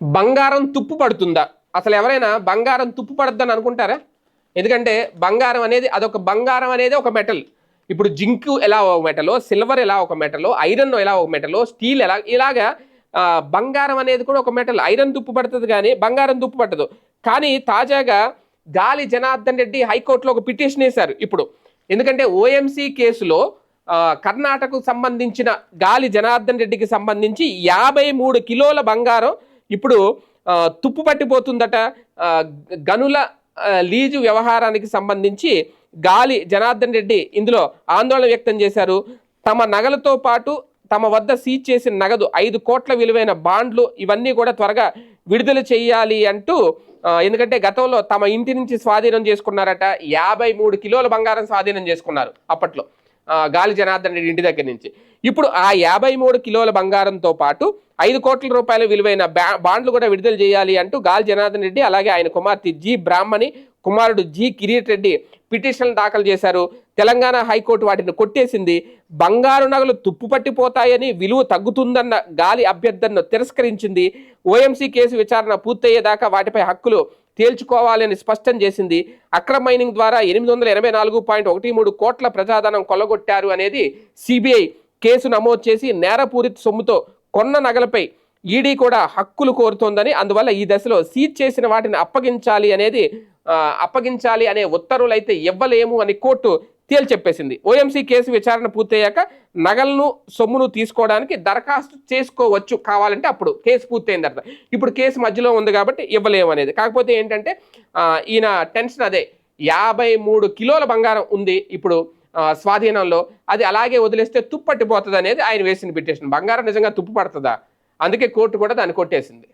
బంగారం తుప్పు పడుతుందా? అసలు ఎవరైనా బంగారం తుప్పు పడద్దని అనుకుంటారా? ఎందుకంటే బంగారం అనేది అదొక బంగారం అనేది ఒక మెటల్. ఇప్పుడు జింక్ ఎలా ఒక మెటలో సిల్వర్ ఎలా ఒక మెటలో ఐరన్ ఎలా ఒక మెటలో స్టీల్ ఎలా ఇలాగా బంగారం అనేది కూడా ఒక మెటల్. ఐరన్ తుప్పు పడుతుంది కానీ బంగారం తుప్పు పట్టదు. కానీ తాజాగా గాలి జనార్దన్ రెడ్డి హైకోర్టులో ఒక పిటిషన్ వేశారు ఇప్పుడు. ఎందుకంటే ఓఎంసీ కేసులో కర్ణాటకకు సంబంధించిన గాలి జనార్దన్ రెడ్డికి సంబంధించి యాభై మూడు కిలోల బంగారం ఇప్పుడు తుప్పు పట్టిపోతుందట గనుల లీజు వ్యవహారానికి సంబంధించి గాలి జనార్దన్ రెడ్డి ఇందులో ఆందోళన వ్యక్తం చేశారు. తమ నగలతో పాటు తమ వద్ద సీజ్ చేసిన నగదు ఐదు కోట్ల విలువైన బాండ్లు ఇవన్నీ కూడా త్వరగా విడుదల చేయాలి అంటూ ఎందుకంటే గతంలో తమ ఇంటి నుంచి స్వాధీనం చేసుకున్నారట యాభై మూడు కిలోల బంగారం స్వాధీనం చేసుకున్నారు అప్పట్లో. గాలి జనార్దన్ రెడ్డి ఇంటి దగ్గర నుంచి. ఇప్పుడు ఆ యాభై మూడు కిలోల బంగారంతో పాటు ఐదు కోట్ల రూపాయల విలువైన బాండ్లు కూడా విడుదల చేయాలి అంటూ గాలి జనార్దన్ రెడ్డి అలాగే ఆయన కుమార్తె జి బ్రాహ్మణి కుమారుడు జి కిరీట్ రెడ్డి పిటిషన్ దాఖలు చేశారు. తెలంగాణ హైకోర్టు వాటిని కొట్టేసింది. బంగారు నగలు తుప్పు పట్టిపోతాయని విలువ తగ్గుతుందన్న గాలి అభ్యర్థనను తిరస్కరించింది. ఓఎంసీ కేసు విచారణ పూర్తయ్యేదాకా వాటిపై హక్కులు తేల్చుకోవాలని స్పష్టం చేసింది. అక్రమ మైనింగ్ ద్వారా ఎనిమిది వందల ఎనభై నాలుగు పాయింట్ ఒకటి మూడు కోట్ల ప్రజాధనం కొల్లగొట్టారు అనేది సిబిఐ కేసు నమోదు చేసి నేరపూరిత సొమ్ముతో కొన్న నగలపై ఈడీ కూడా హక్కులు కోరుతోందని అందువల్ల ఈ దశలో సీజ్ చేసిన వాటిని అప్పగించాలి అనేది అప్పగించాలి అనే ఉత్తర్వులు అయితే ఇవ్వలేము అని కోర్టు తేల్చెప్పేసింది ఓఎంసీ కేసు విచారణ పూర్తయ్యాక నగలను సొమ్మును తీసుకోవడానికి దరఖాస్తు చేసుకోవచ్చు కావాలంటే అప్పుడు కేసు పూర్తయిన తర్వాత. ఇప్పుడు కేసు మధ్యలో ఉంది కాబట్టి ఇవ్వలేము అనేది. కాకపోతే ఏంటంటే ఈయన టెన్షన్ అదే. యాభై మూడు కిలోల బంగారం ఉంది ఇప్పుడు స్వాధీనంలో. అది అలాగే వదిలేస్తే తుప్పట్టిపోతుంది అనేది ఆయన వేసిన పిటిషన్. బంగారం నిజంగా తుప్పు పడుతుందా? అందుకే కోర్టు కూడా దాన్ని కొట్టేసింది.